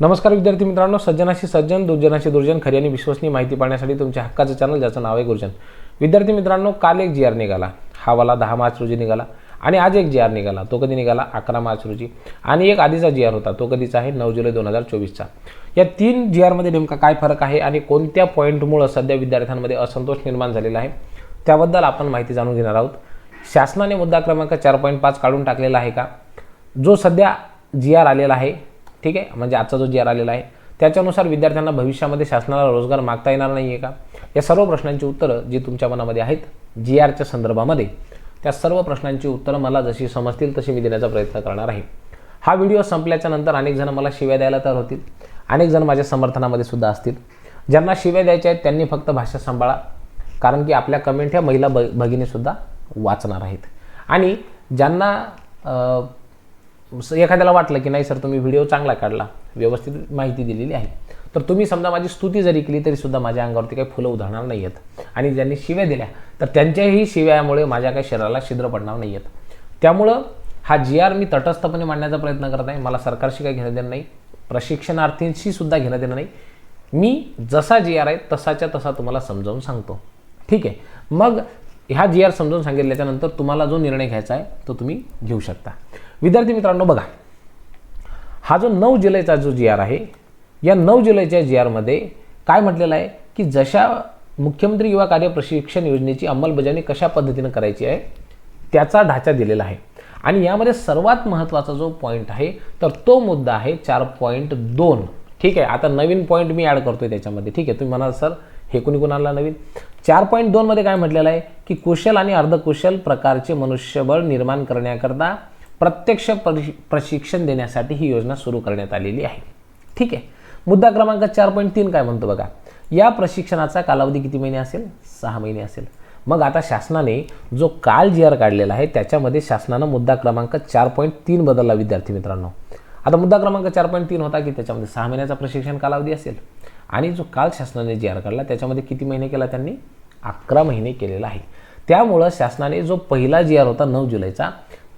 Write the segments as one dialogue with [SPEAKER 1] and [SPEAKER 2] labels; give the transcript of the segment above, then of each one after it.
[SPEAKER 1] नमस्कार विद्यार्थी मित्रांनो सज्जनाशी सज्जन दुर्जनाशी दुर्जन खरी आणि विश्वसनीय माहिती पाहण्यासाठी तुमच्या हक्काचं चॅनल ज्याचं नाव आहे गुरुजन. विद्यार्थी मित्रांनो काल एक जी आर निघाला. हा वाला दहा मार्च रोजी निघाला आणि आज एक जी आर निघाला. तो कधी निघाला? अकरा मार्च रोजी. आणि एक आधीचा जी आर होता. तो कधीचा आहे? नऊ जुलै दोन हजार चोवीसचा. या तीन जी आरमध्ये नेमका काय फरक आहे आणि कोणत्या पॉईंटमुळं सध्या विद्यार्थ्यांमध्ये असंतोष निर्माण झालेला आहे? त्याबद्दल आपण माहिती जाणून घेणार आहोत. शासनाने मुद्दा क्रमांक चार पॉईंट पाच काढून टाकलेला आहे का? जो सध्या जी आर आलेला आहे ठीक आहे? म्हणजे आजचा जो जी आर आलेला आहे त्याच्यानुसार विद्यार्थ्यांना भविष्यामध्ये शासनाला रोजगार मागता येणार नाही आहे का? या सर्व प्रश्नांची उत्तरं जी तुमच्या मनामध्ये आहेत जी आरच्या संदर्भामध्ये त्या सर्व प्रश्नांची उत्तरं मला जशी समजतील तशी मी देण्याचा प्रयत्न करणार आहे. हा व्हिडिओ संपल्याच्या नंतर अनेक जण मला शिव्या द्यायला तयार होतील. अनेक जण माझ्या समर्थनामध्ये सुद्धा असतील. ज्यांना शिव्या द्यायच्या आहेत त्यांनी फक्त भाषा सांभाळा. कारण की आपल्या कमेंट ह्या महिला ब भगिनीसुद्धा वाचणार आहेत. आणि ज्यांना एखाद्याला वाटलं की नाही सर तुम्ही व्हिडिओ चांगला काढला व्यवस्थित माहिती दिलेली आहे. तर तुम्ही समजा माझी स्तुती जरी केली तरी सुद्धा माझ्या अंगावरती काही फुलं उधळणार नाही आहेत. आणि ज्यांनी शिव्या दिल्या तर त्यांच्याही शिव्यामुळे माझ्या काही शरीराला छिद्र पडणार नाही आहेत. त्यामुळं हा जी आर मी तटस्थपणे मांडण्याचा प्रयत्न करत आहे. मला सरकारशी काही घेणं देणं नाही. प्रशिक्षणार्थींशी सुद्धा घेणं देणं नाही. मी जसा जी आर आहे तसाच्या तसा तुम्हाला समजावून सांगतो. ठीक आहे? मग ह्या जी आर समजावून सांगितल्याच्यानंतर तुम्हाला जो निर्णय घ्यायचा आहे तो तुम्ही घेऊ शकता. विद्यार्थी मित्रांनो बघा. हा जो नऊ जुलैचा जो जी आर आहे या नऊ जुलैच्या जी आरमध्ये काय म्हटलेलं आहे? की जशा मुख्यमंत्री युवा कार्य प्रशिक्षण योजनेची अंमलबजावणी कशा पद्धतीनं करायची आहे त्याचा ढाचा दिलेला आहे. आणि यामध्ये सर्वात महत्त्वाचा जो पॉईंट आहे तर तो मुद्दा आहे चार पॉईंट दोन. ठीक आहे? आता नवीन पॉईंट मी ॲड करतो त्याच्यामध्ये. ठीक आहे? तुम्ही म्हणाल सर हे कुणी कुणाला नवीन? चार पॉईंट दोनमध्ये काय म्हटलेलं आहे? की कुशल आणि अर्धकुशल प्रकारचे मनुष्यबळ निर्माण करण्याकरता प्रत्यक्ष प्रशि- प्रशिक्षण देण्यासाठी ही योजना सुरू करण्यात आलेली आहे. ठीक आहे. मुद्दा क्रमांक चार पॉईंट तीन काय म्हणतो बघा? या प्रशिक्षणाचा कालावधी किती महिने असेल? सहा महिने असेल. मग आता शासनाने जो काल जी आर काढलेला आहे त्याच्यामध्ये शासनानं मुद्दा क्रमांक चार पॉईंट तीन बदलला विद्यार्थी मित्रांनो. आता मुद्दा क्रमांक चार पॉईंट तीन होता की त्याच्यामध्ये सहा महिन्याचा प्रशिक्षण कालावधी असेल. आणि जो काल शासनाने जी आर काढला त्याच्यामध्ये किती महिने केला त्यांनी? अकरा महिने केलेला आहे. त्यामुळं शासनाने जो पहिला जी आर होता नऊ जुलैचा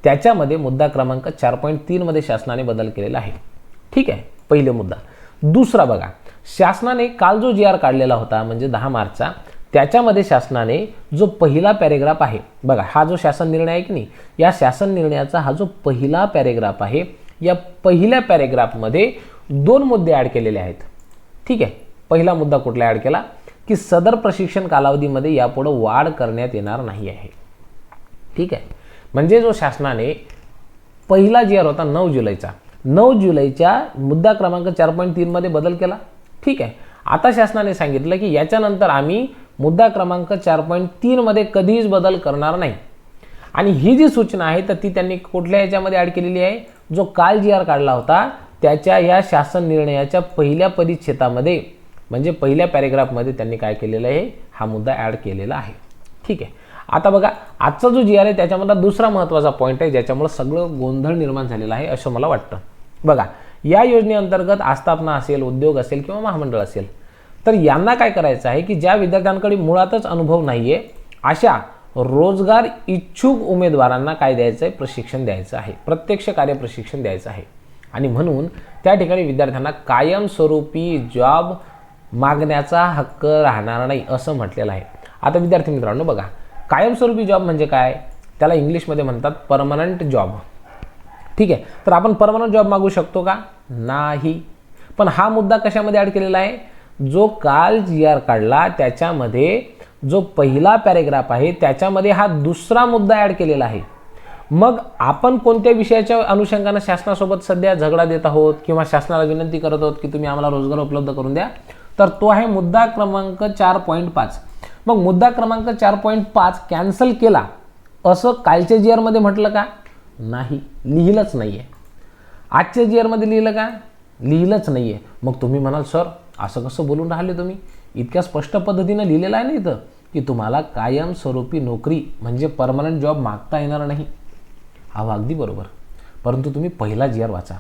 [SPEAKER 1] त्याच्यामध्ये मुद्दा क्रमांक चार पॉईंट तीनमध्ये शासनाने बदल केलेला आहे. ठीक आहे? पहिले मुद्दा. दुसरा बघा. शासनाने काल जो जी आर काढलेला होता म्हणजे दहा मार्चचा त्याच्यामध्ये शासनाने जो पहिला पॅरेग्राफ आहे बघा हा जो शासन निर्णय आहे की नाही? या शासन निर्णयाचा हा जो पहिला पॅरेग्राफ आहे या पहिल्या पॅरेग्राफमध्ये दोन मुद्दे ॲड केलेले आहेत. ठीक आहे? पहिला मुद्दा कुठला ॲड केला? की सदर प्रशिक्षण कालावधीमध्ये यापुढं वाढ करण्यात येणार नाही आहे. ठीक आहे? म्हणजे जो शासनाने पहिला जी आर होता नऊ जुलैचा नऊ जुलैच्या मुद्दा क्रमांक चार पॉईंट तीनमध्ये बदल केला. ठीक आहे. आता शासनाने सांगितलं की याच्यानंतर आम्ही मुद्दा क्रमांक चार पॉईंट तीनमध्ये कधीच बदल करणार नाही. आणि ही जी सूचना आहे तर ती त्यांनी कुठल्या याच्यामध्ये ॲड केलेली आहे? जो काल जी आर काढला होता त्याच्या या शासन निर्णयाच्या पहिल्या परिच्छेदामध्ये म्हणजे पहिल्या पॅरेग्राफमध्ये त्यांनी काय केलेलं आहे? हा मुद्दा ॲड केलेला आहे. ठीक आहे. आता बघा आजचा जो जी आर आहे त्याच्यामधला दुसरा महत्त्वाचा पॉईंट आहे ज्याच्यामुळे सगळं गोंधळ निर्माण झालेला आहे असं मला वाटतं. बघा या योजनेअंतर्गत आस्थापना असेल उद्योग असेल किंवा महामंडळ असेल तर यांना काय करायचं आहे की ज्या विद्यार्थ्यांकडे मुळातच अनुभव नाही आहे अशा रोजगार इच्छुक उमेदवारांना काय द्यायचं आहे प्रशिक्षण द्यायचं आहे. प्रत्यक्ष कार्य प्रशिक्षण द्यायचं आहे. आणि म्हणून त्या ठिकाणी विद्यार्थ्यांना कायमस्वरूपी जॉब मागण्याचा हक्क राहणार नाही असं म्हटलेलं आहे. आता विद्यार्थी मित्रांनो बघा कायमस्वरूपी जॉब म्हणजे काय? त्याला इंग्लिशमध्ये म्हणतात परमनंट जॉब ठीक आहे? तर आपण परमनंट जॉब मागू शकतो का? नाही. पण हा मुद्दा कशामध्ये ॲड केलेला आहे? जो काल जी आर काढला त्याच्यामध्ये जो पहिला पॅरेग्राफ आहे त्याच्यामध्ये हा दुसरा मुद्दा ॲड केलेला आहे. मग आपण कोणत्या विषयाच्या अनुषंगानं शासनासोबत सध्या झगडा देत आहोत किंवा शासनाला विनंती करत आहोत की तुम्ही आम्हाला रोजगार उपलब्ध करून द्या? तर तो आहे मुद्दा क्रमांक चार पॉईंट पाच. मग मुद्दा क्रमांक चार पॉईंट पाच कॅन्सल केला. असं कालच्या जी आरमध्ये म्हटलं का? नाही लिहिलंच नाही आहे आजच्या जी आरमध्ये लिहिलं का? लिहिलंच नाही आहे मग तुम्ही म्हणाल सर असं कसं बोलून राहिले तुम्ही? इतक्या स्पष्ट पद्धतीनं लिहिलेलं आहे ना इथं की तुम्हाला कायमस्वरूपी नोकरी म्हणजे परमनंट जॉब मागता येणार नाही. हा अगदी बरोबर. परंतु तुम्ही पहिला जी आर वाचा.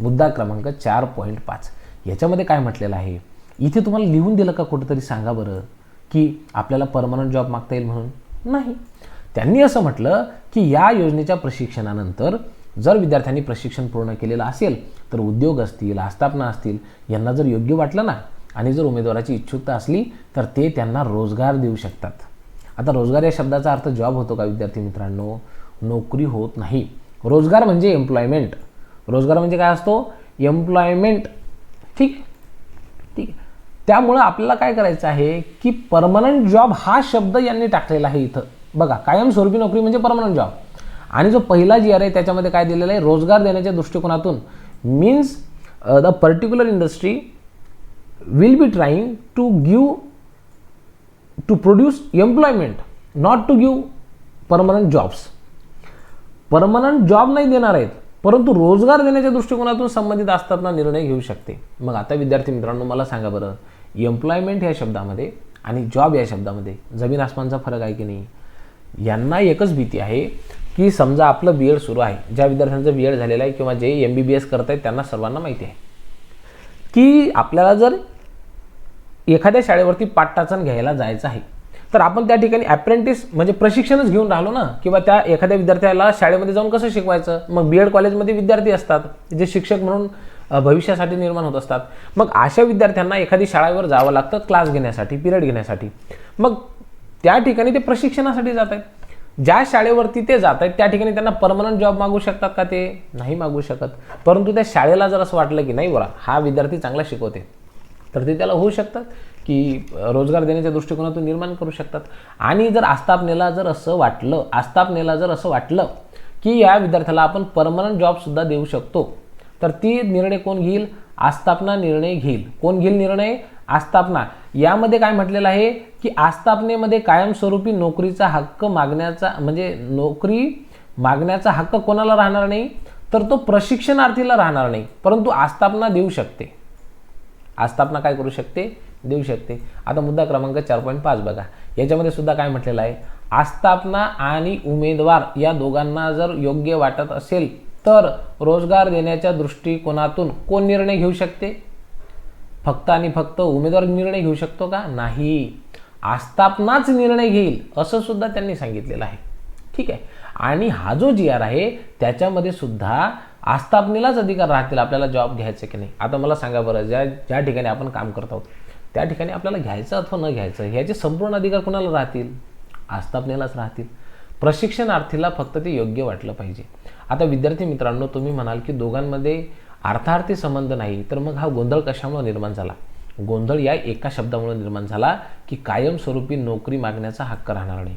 [SPEAKER 1] मुद्दा क्रमांक चार पॉईंट पाच. याच्यामध्ये काय म्हटलेलं आहे? इथे तुम्हाला लिहून दिलं का कुठंतरी सांगा बरं? की आपल्याला परमनंट जॉब मागता येईल म्हणून? नाही. त्यांनी असं म्हटलं की या योजनेच्या प्रशिक्षणानंतर जर विद्यार्थ्यांनी प्रशिक्षण पूर्ण केलेलं असेल तर उद्योग असतील आस्थापना असतील यांना जर योग्य वाटलं ना आणि जर उमेदवाराची इच्छुकता असली तर ते त्यांना रोजगार देऊ शकतात. आता रोजगार या शब्दाचा अर्थ जॉब होतो का विद्यार्थी मित्रांनो? नोकरी होत नाही. रोजगार म्हणजे एम्प्लॉयमेंट रोजगार म्हणजे काय असतो? एम्प्लॉयमेंट ठीक? आहे त्यामुळं आपल्याला काय करायचं आहे की परमनंट जॉब हा शब्द यांनी टाकलेला आहे इथं. बघा कायमस्वरूपी नोकरी म्हणजे परमनंट जॉब आणि जो पहिला जी आर आहे त्याच्यामध्ये काय दिलेलं आहे? रोजगार देण्याच्या दृष्टिकोनातून. Means the particular industry will be trying to give to produce employment not to give permanent jobs permanent job नाही देणार आहेत परंतु रोजगार देण्याच्या दृष्टिकोनातून संबंधित असताना निर्णय घेऊ शकते. मग आता विद्यार्थी मित्रांनो मला सांगा बरं एम्प्लॉयमेंट या शब्दामध्ये आणि जॉब या शब्दामध्ये जमीन आसमानचा फरक आहे की नाही? यांना एकच भीती आहे की समजा आपलं बी एड सुरू आहे ज्या विद्यार्थ्यांचं बी एड झालेलं आहे किंवा जे एम बी बी एस करत आहेत त्यांना सर्वांना माहिती आहे. की आपल्याला जर एखाद्या शाळेवरती पाठटाचण घ्यायला जायचं आहे तर आपण त्या ठिकाणी अप्रेंटिस म्हणजे प्रशिक्षणच घेऊन राहिलो ना किंवा त्या एखाद्या विद्यार्थ्याला शाळेमध्ये जाऊन कसं शिकवायचं? मग बी एड कॉलेजमध्ये विद्यार्थी असतात जे शिक्षक म्हणून भविष्यासाठी निर्माण होत असतात. मग अशा विद्यार्थ्यांना एखादी शाळेवर जावं लागतं क्लास घेण्यासाठी पिरियड घेण्यासाठी. मग त्या ठिकाणी ते प्रशिक्षणासाठी जात आहेत. ज्या शाळेवरती ते जात आहेत त्या ठिकाणी त्यांना परमनंट जॉब मागू शकतात का ते? नाही मागू शकत. परंतु त्या शाळेला जर असं वाटलं की नाही बरा हा विद्यार्थी चांगला शिकवते. तर ते त्याला होऊ शकतात की रोजगार देण्याच्या दृष्टिकोनातून निर्माण करू शकतात. आणि जर आस्थापनेला जर असं वाटलं आस्थापनेला जर असं वाटलं की या विद्यार्थ्याला आपण परमनंट जॉबसुद्धा देऊ शकतो तर ती निर्णय कोण घेईल? आस्थापना निर्णय घेईल. कोण घेईल निर्णय? आस्थापना. यामध्ये काय म्हटलेलं आहे की आस्थापनेमध्ये कायमस्वरूपी नोकरीचा हक्क मागण्याचा म्हणजे नोकरी मागण्याचा हक्क कोणाला राहणार नाही? तर तो प्रशिक्षणार्थीला राहणार नाही. परंतु आस्थापना देऊ शकते. आस्थापना काय करू शकते? देऊ शकते. आता मुद्दा क्रमांक चार पॉईंट पाच बघा. याच्यामध्ये सुद्धा काय म्हटलेलं आहे? आस्थापना आणि उमेदवार या दोघांना जर योग्य वाटत असेल तर रोजगार देण्याच्या दृष्टिकोनातून कोण निर्णय घेऊ शकते? फक्त आणि फक्त उमेदवार निर्णय घेऊ शकतो का? नाही. आस्थापनाच निर्णय घेईल असं सुद्धा त्यांनी सांगितलेलं आहे. ठीक आहे. आणि हा जो जी आर आहे त्याच्यामध्ये सुद्धा आस्थापनेलाच अधिकार राहतील आपल्याला जॉब घ्यायचं की नाही? आता मला सांगा बरं ज्या ज्या ठिकाणी आपण काम करत आहोत त्या ठिकाणी आपल्याला घ्यायचं अथवा न घ्यायचं ह्याचे संपूर्ण अधिकार कोणाला राहतील? आस्थापनेलाच राहतील. प्रशिक्षणार्थीला फक्त ते योग्य वाटलं पाहिजे. आता विद्यार्थी मित्रांनो तुम्ही म्हणाल की दोघांमध्ये अर्थार्थी संबंध नाही तर मग हा गोंधळ कशामुळे निर्माण झाला? गोंधळ या एका शब्दामुळे निर्माण झाला की कायमस्वरूपी नोकरी मागण्याचा हक्क राहणार नाही.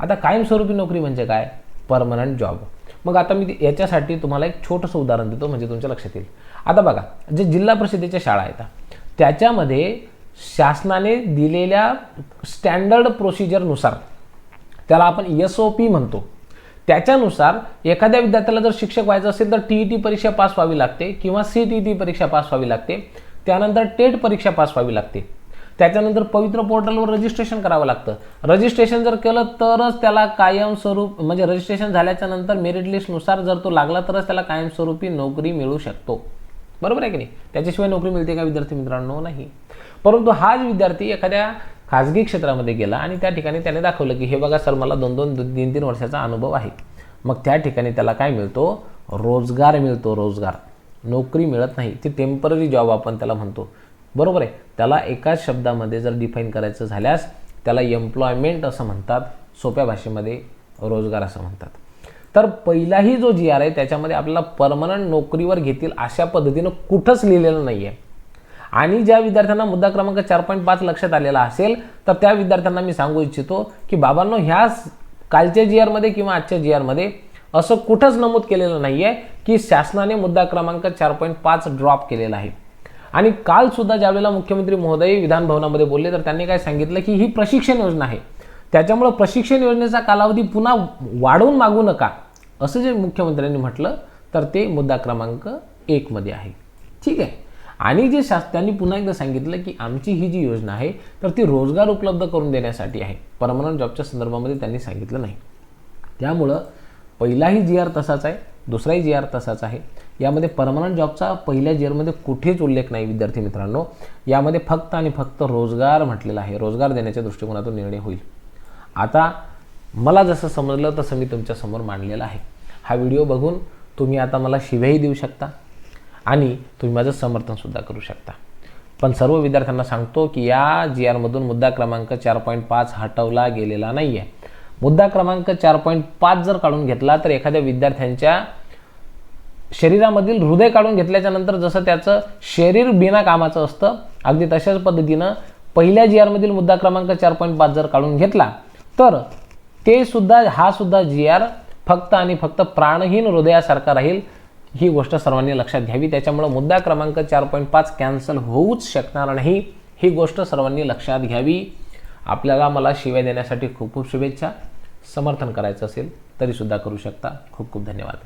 [SPEAKER 1] आता कायमस्वरूपी नोकरी म्हणजे काय? परमनंट जॉब मग आता मी याच्यासाठी तुम्हाला एक छोटंसं उदाहरण देतो म्हणजे तुमच्या लक्षात येईल. आता बघा जे जिल्हा परिषदेच्या शाळा आहेत त्याच्यामध्ये शासनाने दिलेल्या स्टँडर्ड प्रोसिजरनुसार त्याला आपण एस ओ पी म्हणतो. त्याच्यानुसार एखाद्या विद्यार्थ्याला जर शिक्षक व्हायचं असेल तर टी ई टी परीक्षा पास व्हावी लागते किंवा सी टी टी परीक्षा पास व्हावी लागते. त्यानंतर टेट परीक्षा पास व्हावी लागते. त्याच्यानंतर पवित्र पोर्टलवर रजिस्ट्रेशन करावं लागतं. रजिस्ट्रेशन जर केलं तरच त्याला कायमस्वरूप म्हणजे रजिस्ट्रेशन झाल्याच्यानंतर मेरिट लिस्टनुसार जर तो लागला तरच त्याला कायमस्वरूपी नोकरी मिळू शकतो. बरोबर आहे की नाही? त्याच्याशिवाय नोकरी मिळते का विद्यार्थी मित्रांनो? नाही. परंतु हाच विद्यार्थी एखाद्या खाजगी क्षेत्रामध्ये गेला आणि त्या ठिकाणी त्याने दाखवलं की हे बघा सर मला दोन दोन तीन तीन वर्षाचा अनुभव आहे. मग त्या ठिकाणी त्याला काय मिळतो? रोजगार मिळतो रोजगार. नोकरी मिळत नाही. ती टेंपररी जॉब आपण त्याला म्हणतो. बरोबर आहे. त्याला एकाच शब्दामध्ये जर डिफाईन करायचं झाल्यास त्याला एम्प्लॉयमेंट असं म्हणतात. सोप्या भाषेमध्ये रोजगार असं म्हणतात. तर पहिलाही जो जी आर आहे त्याच्यामध्ये आपल्याला परमनंट नोकरीवर घेतील अशा पद्धतीनं कुठंच लिहिलेलं नाही आहे आणि ज्या विद्यार्थ्यांना मुद्दा क्रमांक चार पॉईंट पाच लक्षात आलेला असेल तर त्या विद्यार्थ्यांना मी सांगू इच्छितो की बाबांनो ह्या कालच्या जी आरमध्ये किंवा आजच्या जी आरमध्ये असं कुठंच नमूद केलेलं नाही आहे की शासनाने मुद्दा क्रमांक चार पॉईंट पाच ड्रॉप केलेला आहे. आणि कालसुद्धा ज्यावेळेला मुख्यमंत्री महोदय विधानभवनामध्ये बोलले तर त्यांनी काय सांगितलं की ही प्रशिक्षण योजना आहे. त्याच्यामुळं प्रशिक्षण योजनेचा कालावधी पुन्हा वाढवून मागू नका असं जे मुख्यमंत्र्यांनी म्हटलं तर ते मुद्दा क्रमांक एकमध्ये आहे. ठीक आहे? आणि जे शास त्यांनी पुन्हा एकदा सांगितलं की आमची ही जी योजना आहे तर ती रोजगार उपलब्ध करून देण्यासाठी आहे. परमनंट जॉबच्या संदर्भामध्ये त्यांनी सांगितलं नाही. त्यामुळं पहिलाही जी आर तसाच आहे दुसराही जी आर तसाच आहे. यामध्ये परमनंट जॉबचा पहिल्या जी आरमध्ये कुठेच उल्लेख नाही विद्यार्थी मित्रांनो. यामध्ये फक्त आणि फक्त रोजगार म्हटलेला आहे. रोजगार देण्याच्या दृष्टिकोनातून निर्णय होईल. आता मला जसं समजलं तसं मी तुमच्यासमोर मांडलेलं आहे. हा व्हिडिओ बघून तुम्ही आता मला शिव्याही देऊ शकता. आणि तुम्ही माझं समर्थनसुद्धा करू शकता. पण सर्व विद्यार्थ्यांना सांगतो की या जी आरमधून मुद्दा क्रमांक चार पॉईंट पाच हटवला गेलेला नाही आहे मुद्दा क्रमांक चार पॉईंट पाच जर काढून घेतला तर एखाद्या विद्यार्थ्यांच्या शरीरामधील हृदय काढून घेतल्याच्या नंतर जसं त्याचं शरीर बिना कामाचं असतं अगदी तशाच पद्धतीनं पहिल्या जी आरमधील मुद्दा क्रमांक चार पॉईंट पाच जर काढून घेतला तर ते सुद्धा हा सुद्धा जी आर फक्त आणि फक्त प्राणहीन हृदयासारखा राहील. ही गोष्ट सर्वांनी लक्षात घ्यावी. त्याच्यामुळं मुद्दा क्रमांक चार पॉईंट पाच कॅन्सल होऊच शकणार नाही. ही गोष्ट सर्वांनी लक्षात घ्यावी. आपल्याला मला शिव्या देण्यासाठी खूप खूप शुभेच्छा. समर्थन करायचं असेल तरीसुद्धा करू शकता. खूप खूप धन्यवाद.